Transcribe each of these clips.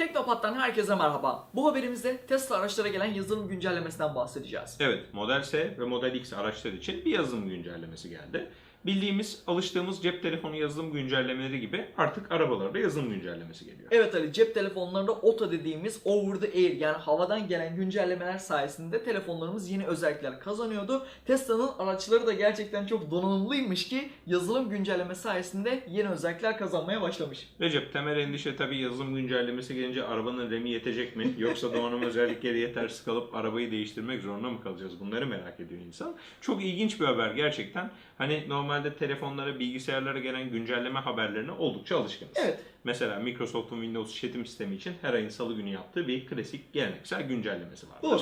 Teknopat'tan herkese merhaba. Bu haberimizde Tesla araçlara gelen yazılım güncellemesinden bahsedeceğiz. Evet, Model S ve Model X araçlar için bir yazılım güncellemesi geldi. Bildiğimiz, alıştığımız cep telefonu yazılım güncellemeleri gibi artık arabalarda yazılım güncellemesi geliyor. Evet Ali cep telefonlarında OTA dediğimiz over the air yani havadan gelen güncellemeler sayesinde telefonlarımız yeni özellikler kazanıyordu. Tesla'nın araçları da gerçekten çok donanımlıymış ki yazılım güncelleme sayesinde yeni özellikler kazanmaya başlamış. Recep temel endişe tabii yazılım güncellemesi gelince arabanın remi yetecek mi? Yoksa donanım özellikleri yetersiz kalıp arabayı değiştirmek zorunda mı kalacağız? Bunları merak ediyor insan. Çok ilginç bir haber gerçekten. Hani normalde telefonlara, bilgisayarlara gelen güncelleme haberlerine oldukça alışkınız. Evet. Mesela Microsoft'un Windows işletim sistemi için her ayın salı günü yaptığı bir klasik geleneksel güncellemesi vardır. Doğru.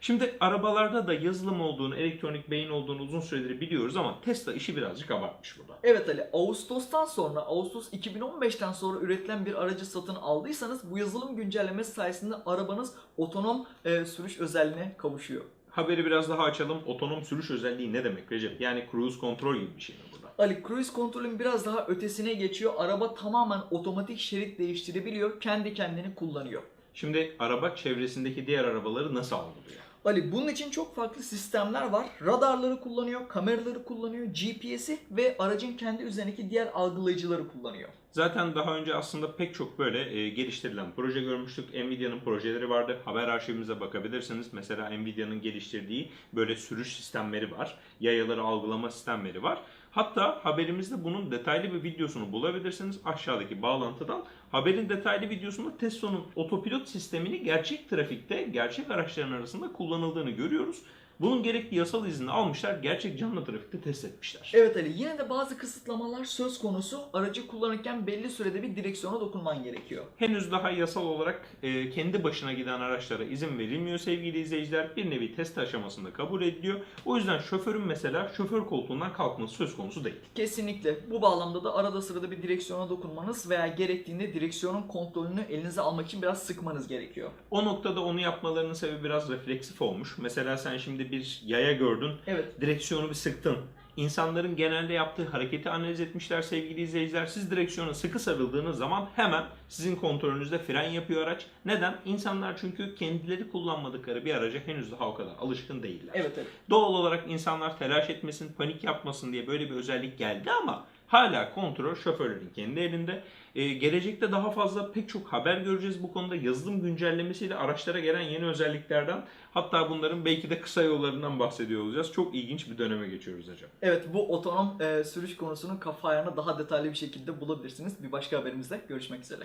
Şimdi arabalarda da yazılım olduğunu, elektronik beyin olduğunu uzun süredir biliyoruz ama Tesla işi birazcık abartmış burada. Evet Ali, Ağustos'tan sonra, Ağustos 2015'ten sonra üretilen bir aracı satın aldıysanız bu yazılım güncellemesi sayesinde arabanız otonom e, sürüş özelliğine kavuşuyor. Haberi biraz daha açalım. Otonom sürüş özelliği ne demek Recep? Yani cruise control gibi bir şey mi burada? Ali cruise kontrolün biraz daha ötesine geçiyor. Araba tamamen otomatik şerit değiştirebiliyor. Kendi kendini kullanıyor. Şimdi araba çevresindeki diğer arabaları nasıl algılıyor? Ali bunun için çok farklı sistemler var. Radarları kullanıyor, kameraları kullanıyor, GPS'i ve aracın kendi üzerindeki diğer algılayıcıları kullanıyor. Zaten daha önce aslında pek çok böyle e, geliştirilen proje görmüştük. Nvidia'nın projeleri vardı. Haber arşivimize bakabilirsiniz. Mesela Nvidia'nın geliştirdiği böyle sürüş sistemleri var. Yayaları algılama sistemleri var. Hatta haberimizde bunun detaylı bir videosunu bulabilirsiniz aşağıdaki bağlantıdan. Haberin detaylı videosunda Tesla'nın otopilot sistemini gerçek trafikte, gerçek araçların arasında kullanıldığını görüyoruz. Bunun gerekli yasal izni almışlar, gerçek canlı trafikte test etmişler. Evet Ali yine de bazı kısıtlamalar söz konusu. Aracı kullanırken belli sürede bir direksiyona dokunman gerekiyor. Henüz daha yasal olarak e, kendi başına giden araçlara izin verilmiyor sevgili izleyiciler. Bir nevi test aşamasında kabul ediliyor. O yüzden şoförün mesela şoför koltuğundan kalkması söz konusu değil. Kesinlikle. Bu bağlamda da arada sırada bir direksiyona dokunmanız veya gerektiğinde direksiyonun kontrolünü elinize almak için biraz sıkmanız gerekiyor. O noktada onu yapmalarının sebebi biraz refleksif olmuş. Mesela sen şimdi bir yaya gördün, Evet. direksiyonu bir sıktın. İnsanların genelde yaptığı hareketi analiz etmişler sevgili izleyiciler. Siz direksiyona sıkı sarıldığınız zaman hemen sizin kontrolünüzde fren yapıyor araç. Neden? İnsanlar çünkü kendileri kullanmadıkları bir araca henüz daha o kadar alışkın değiller. Evet evet. Doğal olarak insanlar telaş etmesin, panik yapmasın diye böyle bir özellik geldi ama hala kontrol şoförlerin kendi elinde. Ee, gelecekte daha fazla pek çok haber göreceğiz bu konuda. Yazılım güncellemesiyle araçlara gelen yeni özelliklerden hatta bunların belki de kısa yollarından bahsediyor olacağız. Çok ilginç bir döneme geçiyoruz hocam. Evet bu otonom e, sürüş konusunu kafa ayarına daha detaylı bir şekilde bulabilirsiniz. Bir başka haberimizde görüşmek üzere.